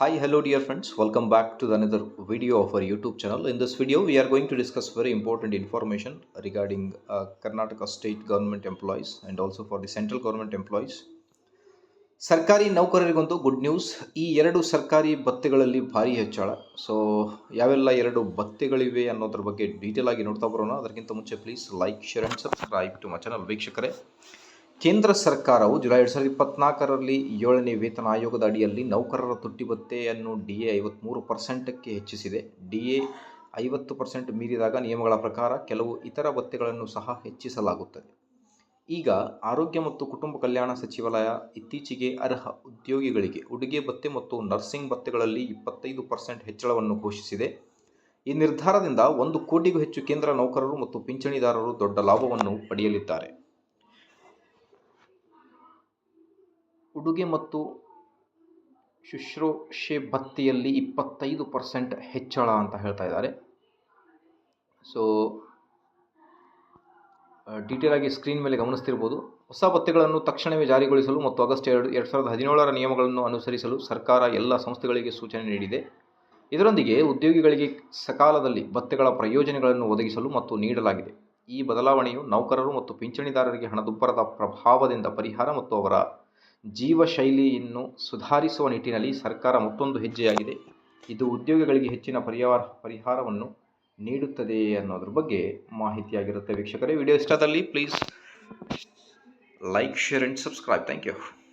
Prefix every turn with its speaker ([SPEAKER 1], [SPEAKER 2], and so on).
[SPEAKER 1] Hi, hello dear friends. Welcome back to another video of our YouTube channel. In this video, we are going to discuss very important information regarding uh, Karnataka state government employees and also for the central government employees. ಸರ್ಕಾರಿ ನೌಕರರಿಗೊಂದು good news ಈ ಎರಡು ಸರ್ಕಾರಿ ಭತ್ತೆಗಳಲ್ಲಿ ಭಾರಿ ಹೆಚ್ಚಳ so ಯಾವೆಲ್ಲ ಎರಡು ಭತ್ತೆಗಳಿವೆ ಅನ್ನೋದ್ರ ಬಗ್ಗೆ ಡೀಟೇಲ್ ಆಗಿ ನೋಡ್ತಾ ಬರೋಣ ಅದಕ್ಕಿಂತ ಮುಂಚೆ please like share and subscribe to my channel ವೀಕ್ಷಕರೇ ಕೇಂದ್ರ ಸರ್ಕಾರವು ಜುಲೈ ಎರಡು ಸಾವಿರದ ಇಪ್ಪತ್ನಾಲ್ಕರಲ್ಲಿ ಏಳನೇ ವೇತನ ಆಯೋಗದ ಅಡಿಯಲ್ಲಿ ನೌಕರರ ತುಟ್ಟಿ ಭತ್ತೆಯನ್ನು ಡಿ ಎ ಐವತ್ತ್ಮೂರು ಪರ್ಸೆಂಟಕ್ಕೆ ಹೆಚ್ಚಿಸಿದೆ. ಡಿ ಎ ಐವತ್ತು ಪರ್ಸೆಂಟ್ ಮೀರಿದಾಗ ನಿಯಮಗಳ ಪ್ರಕಾರ ಕೆಲವು ಇತರ ಭತ್ಯೆಗಳನ್ನು ಸಹ ಹೆಚ್ಚಿಸಲಾಗುತ್ತದೆ. ಈಗ ಆರೋಗ್ಯ ಮತ್ತು ಕುಟುಂಬ ಕಲ್ಯಾಣ ಸಚಿವಾಲಯ ಇತ್ತೀಚೆಗೆ ಅರ್ಹ ಉದ್ಯೋಗಿಗಳಿಗೆ ಉಡುಗೆ ಭತ್ಯೆ ಮತ್ತು ನರ್ಸಿಂಗ್ ಭತ್ಯೆಗಳಲ್ಲಿ ಇಪ್ಪತ್ತೈದು ಪರ್ಸೆಂಟ್ ಹೆಚ್ಚಳವನ್ನು ಘೋಷಿಸಿದೆ. ಈ ನಿರ್ಧಾರದಿಂದ ಒಂದು ಕೋಟಿಗೂ ಹೆಚ್ಚು ಕೇಂದ್ರ ನೌಕರರು ಮತ್ತು ಪಿಂಚಣಿದಾರರು ದೊಡ್ಡ ಲಾಭವನ್ನು ಪಡೆಯಲಿದ್ದಾರೆ. ಉಡುಗೆ ಮತ್ತು ಶುಶ್ರೂಷೆ ಭತ್ತಿಯಲ್ಲಿ ಇಪ್ಪತ್ತೈದು ಪರ್ಸೆಂಟ್ ಹೆಚ್ಚಳ ಅಂತ ಹೇಳ್ತಾ ಇದ್ದಾರೆ. ಸೊ ಡೀಟೇಲಾಗಿ ಸ್ಕ್ರೀನ್ ಮೇಲೆ ಗಮನಿಸ್ತಿರ್ಬೋದು. ಹೊಸ ಭತ್ತೆಗಳನ್ನು ತಕ್ಷಣವೇ ಜಾರಿಗೊಳಿಸಲು ಮತ್ತು ಆಗಸ್ಟ್ ಎರಡು ಎರಡು ಸಾವಿರದ ಹದಿನೇಳರ ನಿಯಮಗಳನ್ನು ಅನುಸರಿಸಲು ಸರ್ಕಾರ ಎಲ್ಲ ಸಂಸ್ಥೆಗಳಿಗೆ ಸೂಚನೆ ನೀಡಿದೆ. ಇದರೊಂದಿಗೆ ಉದ್ಯೋಗಿಗಳಿಗೆ ಸಕಾಲದಲ್ಲಿ ಭತ್ತೆಗಳ ಪ್ರಯೋಜನಗಳನ್ನು ಒದಗಿಸಲು ಮತ್ತು ನೀಡಲಾಗಿದೆ. ಈ ಬದಲಾವಣೆಯು ನೌಕರರು ಮತ್ತು ಪಿಂಚಣಿದಾರರಿಗೆ ಹಣದುಬ್ಬರದ ಪ್ರಭಾವದಿಂದ ಪರಿಹಾರ ಮತ್ತು ಅವರ ಜೀವಶೈಲಿಯನ್ನು ಸುಧಾರಿಸುವ ನಿಟ್ಟಿನಲ್ಲಿ ಸರ್ಕಾರ ಮತ್ತೊಂದು ಹೆಜ್ಜೆಯಾಗಿದೆ. ಇದು ಉದ್ಯೋಗಿಗಳಿಗೆ ಹೆಚ್ಚಿನ ಪರಿಹಾರ, ಪರಿಹಾರವನ್ನು ನೀಡುತ್ತದೆ ಅನ್ನೋದ್ರ ಬಗ್ಗೆ ಮಾಹಿತಿಯಾಗಿರುತ್ತೆ. ವೀಕ್ಷಕರೇ, video ಇಷ್ಟದಲ್ಲಿ please like share and subscribe thank you